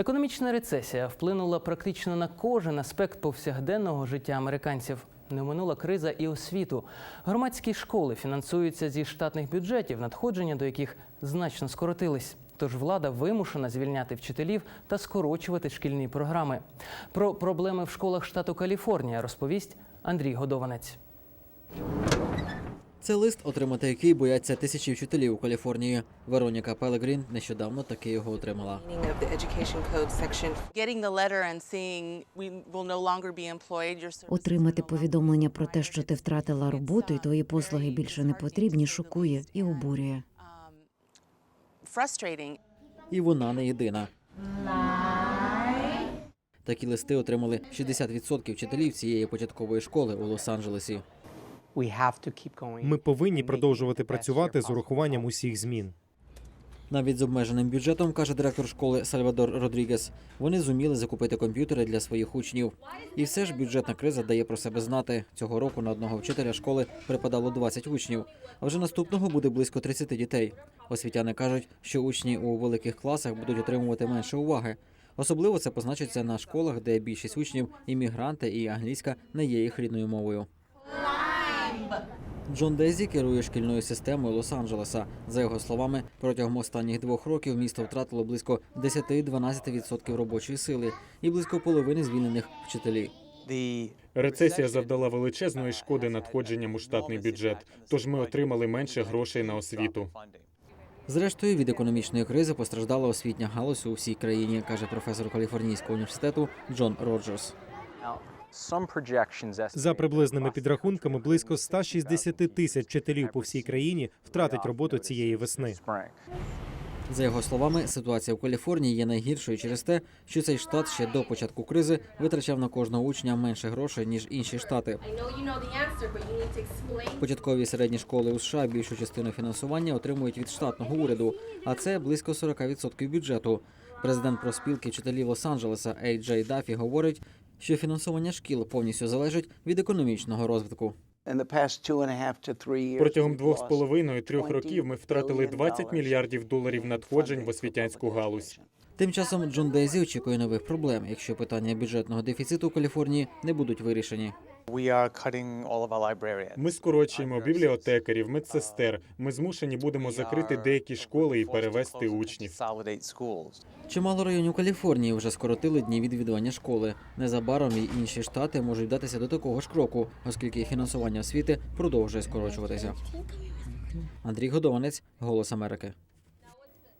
Економічна рецесія вплинула практично на кожен аспект повсякденного життя американців. Не минула криза і освіту. Громадські школи фінансуються зі штатних бюджетів, надходження до яких значно скоротились. Тож влада вимушена звільняти вчителів та скорочувати шкільні програми. Про проблеми в школах штату Каліфорнія розповість Андрій Годованець. Це лист, отримати який бояться тисячі вчителів у Каліфорнії. Вероніка Пелегрін нещодавно таки його отримала. Отримати повідомлення про те, що ти втратила роботу і твої послуги більше не потрібні, шокує і обурює. Um, І вона не єдина. Такі листи отримали 60% вчителів цієї початкової школи у Лос-Анджелесі. Ми повинні продовжувати працювати з урахуванням усіх змін. Навіть з обмеженим бюджетом, каже директор школи Сальвадор Родрігес, вони зуміли закупити комп'ютери для своїх учнів. І все ж бюджетна криза дає про себе знати. Цього року на одного вчителя школи припадало 20 учнів, а вже наступного буде близько 30 дітей. Освітяни кажуть, що учні у великих класах будуть отримувати менше уваги. Особливо це позначиться на школах, де більшість учнів іммігранти і англійська не є їх рідною мовою. Джон Дезі керує шкільною системою Лос-Анджелеса. За його словами, протягом останніх двох років місто втратило близько 10-12% робочої сили і близько половини звільнених вчителів. Рецесія завдала величезної шкоди надходженням у штатний бюджет, тож ми отримали менше грошей на освіту. Зрештою, від економічної кризи постраждала освітня галузь у всій країні, каже професор Каліфорнійського університету Джон Роджерс. За приблизними підрахунками, близько 160 тисяч вчителів по всій країні втратить роботу цієї весни. За його словами, ситуація в Каліфорнії є найгіршою через те, що цей штат ще до початку кризи витрачав на кожного учня менше грошей ніж інші штати. Початкові і середні школи у США більшу частину фінансування отримують від штатного уряду, а це близько 40% бюджету. Президент профспілки вчителів Лос-Анджелеса Ей Джей Дафі говорить, що фінансування шкіл повністю залежить від економічного розвитку. Протягом двох з половиною трьох років ми втратили 20 мільярдів доларів надходжень в освітянську галузь. Тим часом Джон Дейзі очікує нових проблем, якщо питання бюджетного дефіциту у Каліфорнії не будуть вирішені. Ми скорочуємо бібліотекарів, медсестер. Ми змушені будемо закрити деякі школи і перевести учнів. Чимало районів Каліфорнії вже скоротили дні відвідування школи. Незабаром і інші штати можуть вдатися до такого ж кроку, оскільки фінансування освіти продовжує скорочуватися. Андрій Годованець, Голос Америки.